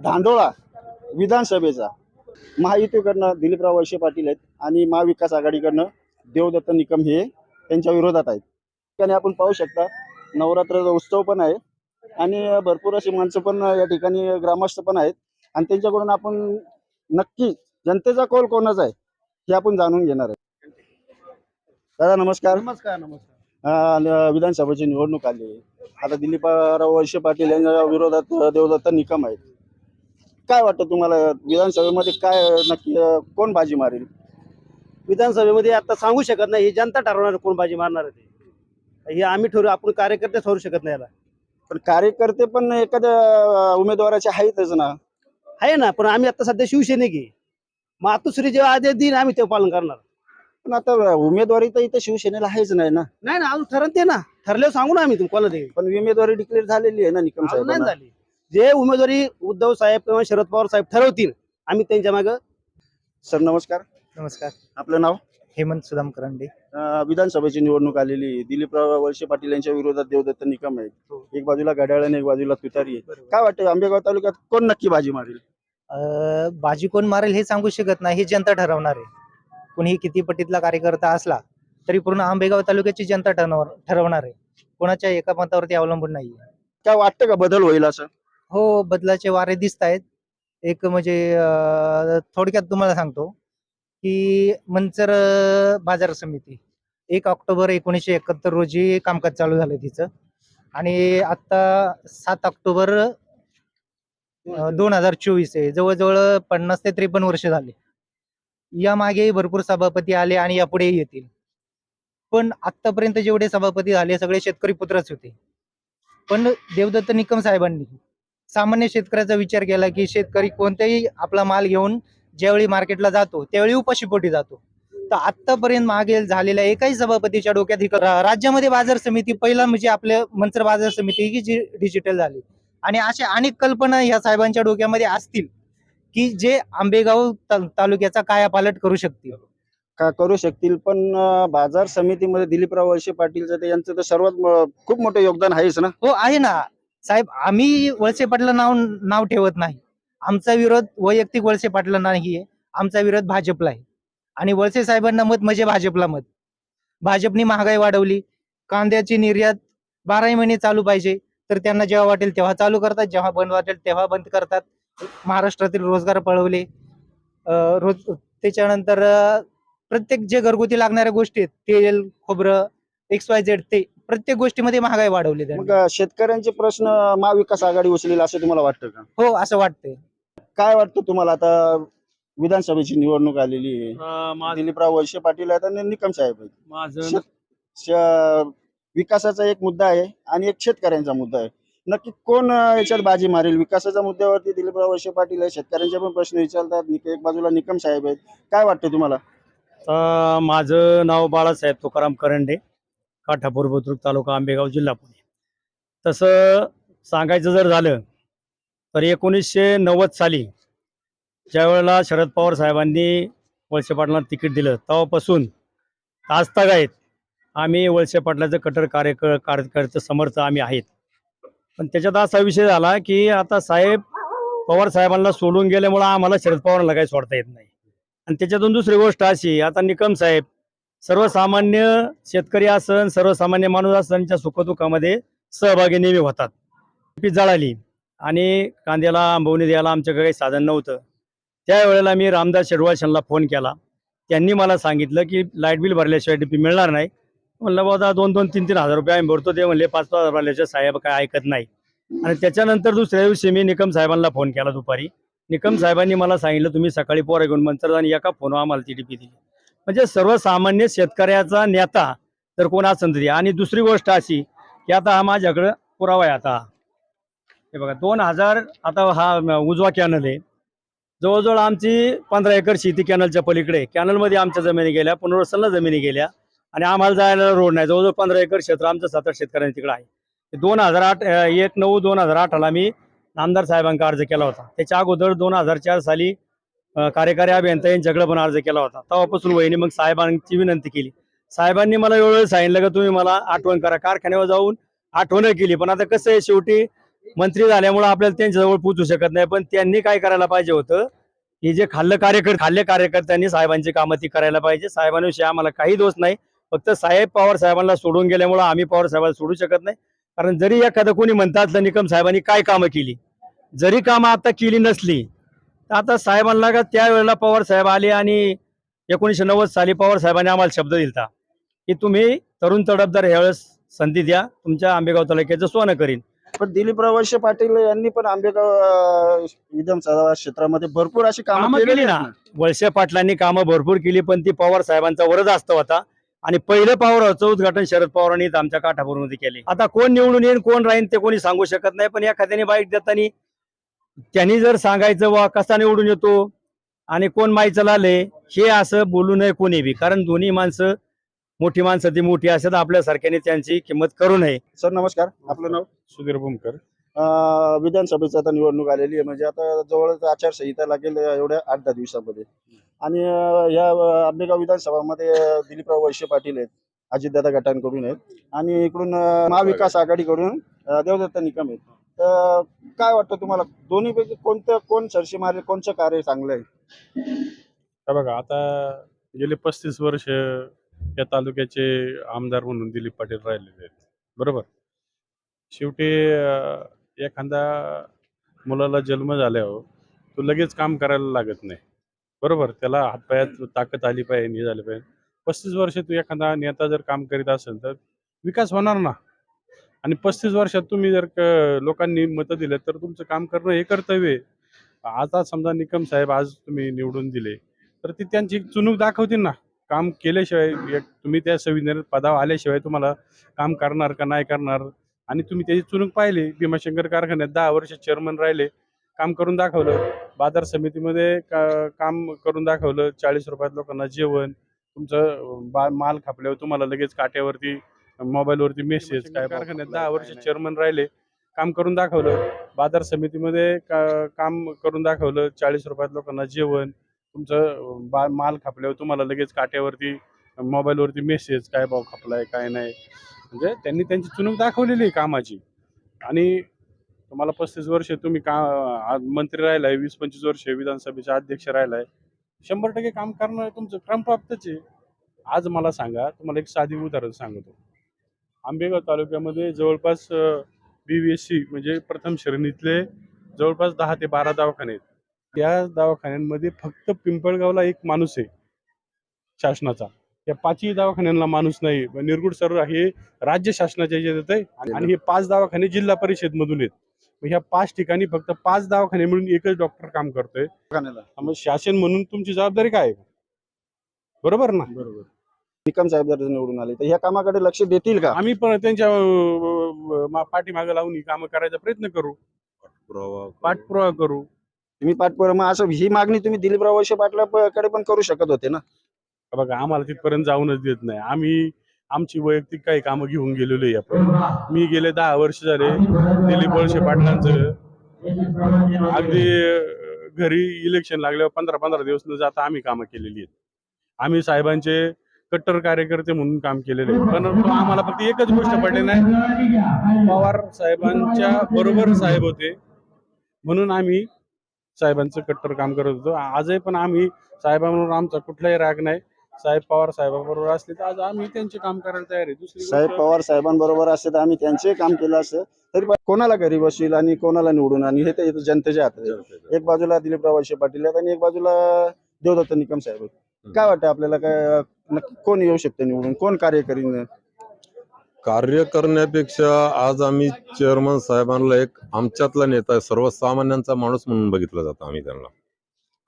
धांडोळा विधानसभेचा. महायुतीकडनं दिलीपराव वळसे पाटील आहेत आणि महाविकास आघाडीकडनं देवदत्त निकम हे त्यांच्या विरोधात आहेत. ठिकाणी आपण पाहू शकता नवरात्राचा उत्सव पण आहे आणि भरपूर अशी माणसं पण या ठिकाणी ग्रामस्थ पण आहेत आणि त्यांच्याकडून आपण नक्की जनतेचा कौल कोणाचा आहे हे आपण जाणून घेणार आहे. दादा नमस्कार. नमस्कार नमस्कार. विधानसभेची निवडणूक आली. आता दिलीपराव वळसे पाटील यांच्या विरोधात देवदत्त निकम आहेत. काय वाटतं तुम्हाला? विधानसभेमध्ये काय नक्की कोण बाजी मारेल? विधानसभेमध्ये आता सांगू शकत नाही ही जनता ठरवणार कोण बाजी मारणार आहे ते. हे आम्ही ठरवू आपण कार्यकर्ते ठरवू शकत नाही याला. पण कार्यकर्ते पण एखाद्या उमेदवाराचे आहेतच ना. आहे ना पण आम्ही आता सध्या शिवसैनिक आहे. मातुश्री जेव्हा आदेश देईन आम्ही ते पालन करणार. पण आता उमेदवारी तर इथं शिवसेनेला आहेच नाही ना. नाही ना अजून ठरण ते ना. ठरल्यावर सांगू ना आम्ही तुम्हाला ते पण उमेदवारी डिक्लेअर झालेली आहे ना निकम साहेब झाली. जे उमेदवारी उद्धव साहेब किंवा शरद पवार साहेब ठरवतील आम्ही त्यांच्या मागे सर नमस्कार. नमस्कार. आपलं नाव? हेमंत सुदाम करंडे. अ, विधानसभेची निवडणूक आलेली आहे. दिलीपराव वळसे पाटील यांच्या विरोधात देवदत्त निकम आहेत. हो. एक बाजूला घड्याळ आणि एक बाजूला तुतारी आहे काय वाटतं आंबेगाव तालुक्यात कोण नक्की बाजी मारेल? अं, बाजी कोण मारेल हे सांगू शकत नाही ही जनता ठरवणार आहे. कुणीही किती पटीतला कार्यकर्ता असला तरी पूर्ण आंबेगाव तालुक्याची जनता ठरवणार ठरवणार आहे. कोणाच्या एका मतावरती अवलंबून नाही काय वाटतं का बदल होईल असं? हो बदलाचे वारे दिसत आहेत एक म्हणजे थोडक्यात तुम्हाला सांगतो की मंचर बाजार समिती. एक ऑक्टोबर एकोणीसशे एकाहत्तर रोजी कामकाज चालू झालं तिचं. आणि आता सात ऑक्टोबर दोन हजार चोवीस आहे. जवळजवळ पन्नास ते त्रेपन्न वर्ष झाले. या मागे भरपूर सभापती आले आणि यापुढेही येतील. पण आतापर्यंत जेवढे सभापती झाले सगळे शेतकरी पुत्रच होते. पण देवदत्त निकम साहेबांनी सामान्य शेतकऱ्याचा विचार केला की शेतकरी कोणताही आपला माल घेऊन ज्यावेळी मार्केटला जातो त्यावेळी उपाशीपोटी जातो. तर आतापर्यंत मागे झालेल्या एकाही सभापतीच्या डोक्यात ही राज्यामध्ये बाजार समिती पहिला म्हणजे आपल्या मंत्र बाजार समिती ही जी डिजिटल झाली. आणि अशा अनेक कल्पना ह्या साहेबांच्या डोक्यामध्ये असतील की जे आंबेगाव तालुक्याचा कायापालट करू शकतील. का करू शकतील पण बाजार समितीमध्ये दिलीपराव वळसे पाटीलचं ते यांचं तर सर्वात खूप मोठं योगदान आहेच ना? हो आहे ना. साहेब आम्ही वळसे पाटला नाव नाव ठेवत नाही. आमचा विरोध वैयक्तिक वळसे पाटला नाही आहे. आमचा विरोध भाजपला आहे. आणि वळसे साहेबांना मत म्हणजे भाजपला मत. भाजपनी महागाई वाढवली. कांद्याची निर्यात बाराही महिने चालू पाहिजे. तर त्यांना जेव्हा वाटेल तेव्हा चालू करतात. जेव्हा बंद वाटेल तेव्हा बंद करतात. महाराष्ट्रातील रोजगार पळवले. रोज त्याच्यानंतर प्रत्येक जे घरगुती लागणाऱ्या गोष्टी आहेत तेल खोबरं एक्स वाय झेड ते प्रत्येक गोष्टीमध्ये महागाई वाढवली त्यांनी मग अं, शेतकऱ्यांचे प्रश्न महाविकास आघाडी उचलेल असं तुम्हाला वाटतं का? हो असं वाटतंय. काय वाटतं तुम्हाला आता? विधानसभेची निवडणूक आलेली आहे. दिलीपराव वळसे पाटील आहेत आणि निकम साहेब आहेत. माझं शेत- श- विकासाचा एक मुद्दा आहे आणि एक शेतकऱ्यांचा मुद्दा आहे. नक्की कोण अं, याच्यात बाजी मारेल? विकासाच्या मुद्द्यावरती दिलीपराव वळसे पाटील आहे शेतकऱ्यांचे पण प्रश्न विचारतात. निक- एक बाजूला निकम साहेब आहेत. काय वाटतं तुम्हाला? अ, माझं नाव बाळासाहेब तुकाराम करंडे. काठापूर बुद्रुक तालुका आंबेगाव जिल्हा पुणे. तसं सांगायचं जर झालं तर एकोणीसशे नव्वद साली ज्यावेळेला शरद पवार साहेबांनी वळसे पाटलांना तिकीट दिलं तेव्हापासून आजतागायत आम्ही वळसे पाटलाचं कट्टर कार्यक कार्यकर्ते समर्थ आम्ही आहेत. पण त्याच्यात असा विषय झाला की आता साहेब पवार साहेबांना सोडून गेल्यामुळं आम्हाला शरद पवारांना काही सोडता येत नाही. आणि त्याच्यातून दुसरी गोष्ट अशी आता निकम साहेब सर्वसामान्य शेतकरी असन सर्वसामान्य माणूस असन सुखदुःखामध्ये सहभागी नेहमी होतात. पीक जळाली आणि कांद्याला आंबवणी द्यायला आमच्याकडे काही साधन नव्हतं. त्यावेळेला मी रामदास शेडवाळशांना फोन केला. त्यांनी मला सांगितलं की लाइट बिल भरल्याशिवाय डीपी मिळणार नाही. म्हणलं बाबा दोन दोन तीन तीन हजार रुपये आम्ही भरतो. ते म्हणले पाच पाच हजार भरल्याशिवाय साहेब काय ऐकत नाही. आणि त्याच्यानंतर दुसऱ्या दिवशी मी निकम साहेबांना फोन केला दुपारी. निकम साहेबांनी मला सांगितलं तुम्ही सकाळी पोरा घेऊन मंत्र आणि एका फोनवर आम्हाला ती डीपी दिली. म्हणजे सर्वसामान्य शेतकऱ्याचा नेता तर कोण असेल तरी आणि दुसरी गोष्ट अशी की आता हा माझ्याकडं पुरावा आहे आता. हे बघा दोन हजार आता हा उजवा कॅनल आहे. जवळजवळ आमची पंधरा एकर शेती कॅनलच्या पलीकडे कॅनलमध्ये आमच्या जमिनी गेल्या पुनर्वसनला जमिनी गेल्या आणि आम्हाला जायला रोड नाही. जवळजवळ पंधरा एकर क्षेत्र आमचं सात आठ तिकडे आहे. दोन हजार आठ एक नऊ दोन हजार आठला मी नामदार साहेबांका अर्ज केला होता. त्याच्या अगोदर दोन हजार चार साली कार्यकारी अभियंता यांच्याकडे पण अर्ज केला होता. तेव्हापासून वहिनी मग साहेबांची विनंती केली. साहेबांनी मला वेळोवेळी सांगितलं का तुम्ही मला आठवण करा. कारखान्यावर जाऊन आठवण केली. पण आता कसं आहे शेवटी मंत्री झाल्यामुळे आपल्याला त्यांच्याजवळ पोचू शकत नाही. पण त्यांनी काय करायला पाहिजे होतं? की जे खाल्लं कार्यकर्ते खाल्ले कार्यकर्त्यांनी साहेबांची कामं ती करायला पाहिजे. साहेबांविषयी आम्हाला काही दोष नाही. फक्त साहेब पवार साहेबांना सोडून गेल्यामुळे आम्ही पवार साहेबांना सोडू शकत नाही. कारण जरी एखादं कोणी म्हणतात निकम साहेबांनी काय कामं केली? जरी कामं आता केली नसली आता साहेबांना का त्यावेळेला पवार साहेब आले आणि एकोणीसशे नव्वद साली पवार साहेबांनी आम्हाला शब्द दिलता की तुम्ही तरुण तडफदार ह्यावेळेस संधी द्या तुमच्या आंबेगाव तालुक्याचं सोनं करीन. पण दिलीपराव वळसे पाटील यांनी पण आंबेगाव विधानसभा क्षेत्रामध्ये भरपूर अशी कामं केली ना. वळसे पाटलांनी कामं भरपूर केली पण ती पवार साहेबांचा वरद असत होता. आणि पहिलं पवाराचं उद्घाटन शरद पवारांनी आमच्या काठापूरमध्ये केले. आता कोण निवडून येईन कोण राहीन ते कोणी सांगू शकत नाही पण एखाद्याने बाईट देताना त्यांनी जर सांगायचं वा कसा निवडून येतो आणि कोण माईचं लाले हे असं बोलू नये कोणी बी. कारण दोन्ही माणसं मोठी माणसं ती मोठी असतात आपल्यासारख्याने त्यांची किंमत करू नये. सर नमस्कार. आपलं नाव? सुधीर भूमकर अं, विधानसभेची आता निवडणूक आलेली आहे. म्हणजे आता जवळच आचारसंहिता लागेल एवढ्या आठ दहा दिवसामध्ये. आणि अं, या अं, आंबेगाव विधानसभामध्ये अं, दिलीपराव वळसे पाटील आहेत अजितदादा गटांकडून आहेत. आणि इकडून अं, महाविकास आघाडीकडून अं, देवदत्त निकम आहेत. तर काय वाटतं तुम्हाला? दोन्हीपैकी कोणतं कोण सरशी मारेल कोणचं कार्य चांगलं आहे? हे बघा आता गेले पस्तीस वर्ष या तालुक्याचे आमदार म्हणून दिलीप पाटील राहिलेले आहेत. बरोबर? शेवटी अं, एखादा मुलाला जन्म झाल्यावर तो लगेच काम करायला लागत नाही. बरोबर? त्याला हातपायात ताकद आली पाहिजे हे झाली पाहिजे. पस्तीस वर्ष तू एखादा नेता जर काम करीत असेल तर विकास होणार ना? आणि पस्तीस वर्षात तुम्ही जर लोकांनी मतं दिले तर तुमचं काम करणं हे कर्तव्य आहे. आता समजा निकम साहेब आज तुम्ही निवडून दिले तर ती त्यांची चुनूक दाखवतील ना? काम केल्याशिवाय तुम्ही त्या संविधानात पदावर आल्याशिवाय तुम्हाला काम करणार का नाही करणार? आणि तुम्ही त्याची चुनूक पाहिली भीमाशंकर कारखान्यात दहा वर्ष चेअरमन राहिले काम करून दाखवलं. बाजार समितीमध्ये का काम करून दाखवलं चाळीस रुपयात लोकांना जेवण तुमचं बा माल खापल्यावर तुम्हाला लगेच काट्यावरती मोबाईलवरती मेसेज काय कारखान्यात दहा वर्ष चेअरमन राहिले काम करून दाखवलं. बाजार समितीमध्ये का काम करून दाखवलं चाळीस रुपयात लोकांना जेवण तुमचं बा माल खापल्यावर तुम्हाला लगेच काट्यावरती मोबाईलवरती मेसेज काय भाव खापलाय काय नाही. म्हणजे त्यांनी त्यांची चुनूक दाखवलेली आहे कामाची. आणि तुम्हाला पस्तीस वर्ष तुम्ही का मंत्री राहिलाय वीस पंचवीस वर्ष विधानसभेचे अध्यक्ष राहिलाय. शंभर टक्के काम करणं तुमचं. क्रमप्राप्तच आहे. आज मला सांगा तुम्हाला एक साधी उदाहरण सांगतो. आंबेगाव तालुक्यामध्ये जवळपास बी व्ही एस सी म्हणजे प्रथम श्रेणीतले जवळपास दहा ते बारा दवाखाने आहेत. त्या दवाखान्यांमध्ये फक्त पिंपळगावला एक माणूस आहे शासनाचा. या पाचही दवाखान्यांना माणूस नाही. निरगुड सर हे राज्य शासनाच्या ह्याच्यात आहे आणि- हे पाच दवाखाने जिल्हा परिषद मधून आहेत ह्या पाच ठिकाणी फक्त पाच दवाखाने मिळून एकच डॉक्टर काम करतोय. शासन म्हणून तुमची जबाबदारी काय आहे? बरोबर ना? बरोबर. निकम साहेब जर निवडून आले तर ह्या कामाकडे लक्ष देतील का? आम्ही पण त्यांच्या अं, मा- पाठीमागे लावून ही कामं करायचा प्रयत्न करू. पाठपुरावा करू. तुम्ही पाठपुरा मग असं ही मागणी तुम्ही दिलीपराव वळसे पाटलाकडे पण करू शकत होते ना? बघा आम्हाला तिथपर्यंत जाऊनच देत नाही. आम्ही आमची वैयक्तिक काही कामं घेऊन गेलेलो आहे आपण. मी गेले दहा वर्ष झाले दिलीप वळसे पाटलांचं. अगदी अं, घरी इलेक्शन लागल्यावर पंधरा पंधरा दिवस न जाता आम्ही कामं केलेली आहेत. आम्ही साहेबांचे कट्टर कार्यकर्ते म्हणून काम केलेले पण आम्हाला फक्त एकच गोष्ट पडली नाही. पवार साहेबांच्या बरोबर साहेब होते. म्हणून आम्ही साहेबांचं कट्टर काम करत होतो. आजही पण आम्ही साहेबांवर आमचा कुठलाही राग नाही. साहेब पवार साहेबांबरोबर असले तर आज आम्ही त्यांचे काम करायला तयार आहे. दुसरी साहेब पवार साहेबांबरोबर असते तर आम्ही त्यांचे काम केलं असतं. तरी कोणाला घरी बसतील आणि कोणाला निवडून आणि हे जनतेच्या हातात. एक बाजूला दिलीपराव वळसे पाटील आहेत आणि एक बाजूला देवदत्त निकम साहेब काय वाटतं आपल्याला? काय नक्की कोण येऊ शकते निवडून? कोण कार्य करीन कार्य करण्यापेक्षा आज आम्ही चेअरमन साहेबांना एक आमच्यातला नेता आहे सर्वसामान्यांचा माणूस म्हणून बघितलं जातं आम्ही त्यांना.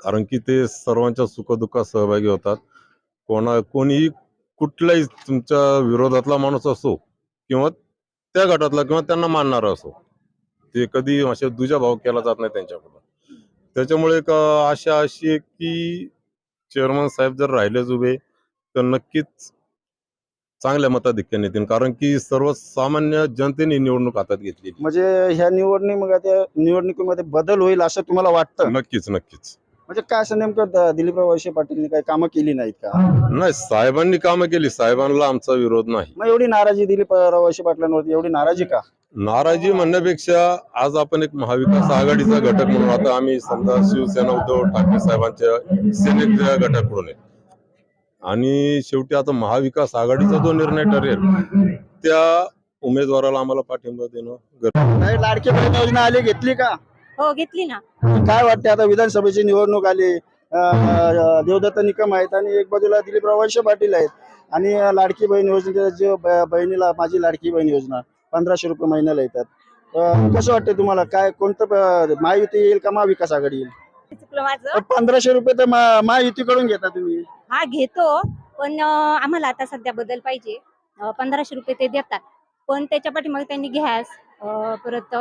कारण की ते सर्वांच्या सुखदुःखात सहभागी होतात. कोणा कोणीही कुठल्याही तुमच्या विरोधातला माणूस असो किंवा त्या गटातला किंवा त्यांना मानणारा असो ते कधी अशा दुजा भाव केला जात नाही त्यांच्याकडून. त्याच्यामुळे एक आशा अशी आहे की चेअरमन साहेब जर राहिलेच उभे तर नक्कीच चांगल्या मताधिक्याने येतील. कारण की सर्वसामान्य जनतेने निवडणूक हातात घेतली म्हणजे ह्या निवडणूक मग त्या निवडणुकीमध्ये बदल होईल असं तुम्हाला वाटतं? नक्कीच नक्कीच. म्हणजे काय असं नेमकं दिलीपराव वळसे पाटीलने काही कामं केली नाहीत का? नाही साहेबांनी कामं केली. साहेबांना आमचा विरोध नाही. मग एवढी नाराजी दिलीपराव वळसे पाटलांवरती एवढी नाराजी का? नाराजी म्हणण्यापेक्षा आज आपण एक महाविकास आघाडीचा घटक म्हणून आता आम्ही समजा शिवसेना उद्धव ठाकरे साहेबांच्या सेनेच्या घटकाकडून आहे. आणि शेवटी आता महाविकास आघाडीचा जो निर्णय ठरेल त्या उमेदवाराला आम्हाला पाठिंबा देणं गरजेचं नाही लाडकी बहीण योजना आली घेतली का? हो घेतली ना. काय वाटते आता विधानसभेची निवडणूक आली? देवदत्त निकम आहेत आणि एक बाजूला दिलीपराव वळसे पाटील आहेत. आणि लाडकी बहीण योजनेचा जो ब- बहिणीला माझी लाडकी बहीण योजना. पंधराशे रुपये महिन्याला येतात. कसं वाटतं तुम्हाला? काय कोणतं महायुती येईल का महाविकास आघाडी येईल? पंधराशे रुपये तर महायुतीकडून घेता तुम्ही. हा घेतो. पण आम्हाला आता सध्या बदल पाहिजे. पंधराशे रुपये ते देतात. पण त्याच्या पाठीमागे त्यांनी गॅस परत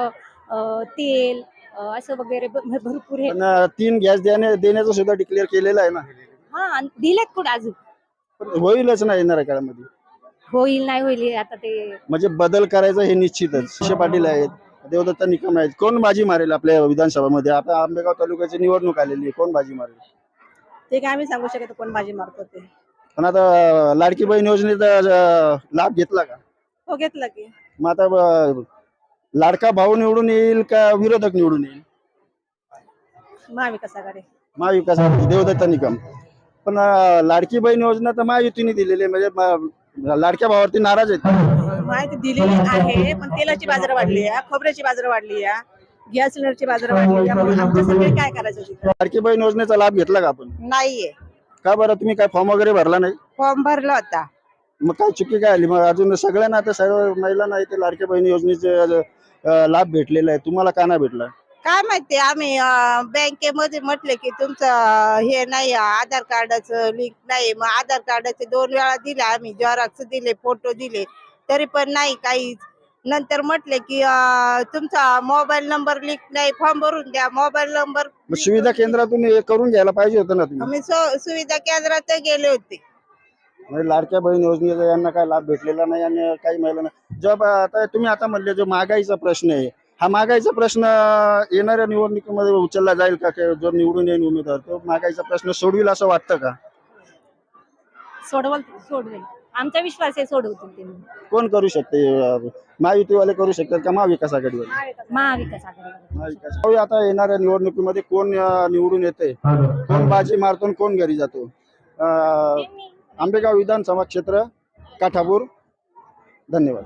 तेल असं वगैरे भरपूर हे. तीन गॅस देण्या देण्याचं सुद्धा डिक्लेअर केलेलं आहे ना? हा दिलेत कुठं अजून? होईलच ना येणाऱ्या काळामध्ये. होईल नाही होईल हे आता ते म्हणजे बदल करायचं हे निश्चितच. शिशे पाटील आहेत देवदत्त निकम आहेत. कोण बाजी मारेल आपल्या विधानसभामध्ये? आता आंबेगाव तालुक्याची निवडणूक आलेली आहे. कोण बाजी मारेल? ते काय आम्ही सांगू शकत कोण माझी मारतो ते पण आता लाडकी बहीण योजनेचा लाभ घेतला का? हो घेतलं की. मग आता लाडका भाऊ निवडून येईल का विरोधक निवडून येईल? महाविकास आघाडी. महाविकास आघाडी, देवदत्त निकम. पण अं, लाडकी बहीण योजना तर महायुतीने दिलेली आहे. म्हणजे म- लाडक्या भावावरती नाराज आहेत. माहिती दिलेली आहे पण तेलाची बाजार वाढली आहे खोबऱ्याची बाजार वाढली आहे गॅस सिलेंडरची बाजार वाढली आहे. मग काय करायचं तिथं? लाडकी बहीण योजनेचा लाभ घेतला का आपण? नाहीये. का बरं? तुम्ही काय फॉर्म वगैरे भरला नाही? फॉर्म भरला होता. मग काय चुकी काय आली? मग अजून सगळ्यांना आता सर्व महिलांना इथे लाडक्या बहिणी योजनेचे अं, लाभ भेटलेला आहे. तुम्हाला का नाही भेटला? काय माहिती आम्ही अं, बँकेमध्ये म्हटले की तुमचं हे नाही आधार कार्डाचं लिंक नाही. मग आधार कार्डाचे दोन वेळा दिले आम्ही झेरॉक्स दिले फोटो दिले. तरी पण नाही काहीच. नंतर म्हटले की अं, तुमचा मोबाईल नंबर लिंक नाही फॉर्म भरून द्या. मोबाईल नंबर मग सुविधा केंद्रातून हे करून घ्यायला पाहिजे होतं ना तुम्ही? आम्ही सु- सुविधा केंद्रात गेले होते. म्हणजे लाडक्या बहीण योजनेचा यांना काय लाभ भेटलेला नाही आणि काही महिलांना जेव्हा आता तुम्ही आता म्हणले जो महागाईचा प्रश्न आहे हा महागाईचा प्रश्न येणाऱ्या निवडणुकीमध्ये उचलला जाईल का? जो निवडून येईल उमेदवार तो महागाईचा प्रश्न सोडविल असं वाटतं का? सोडवल सोडवेल. आमचा विश्वास आहे सोडवतील ते. कोण करू शकते? अं, महायुतीवाले करू शकतात का महाविकास आघाडीवाले? महाविकास आघाडी महाविकास पाहूया आता येणाऱ्या निवडणुकीमध्ये कोण अं, निवडून येते? कोण बाजी मारतो आणि कोण घरी जातो? अं, आंबेगाव विधानसभा क्षेत्र काठापूर. धन्यवाद.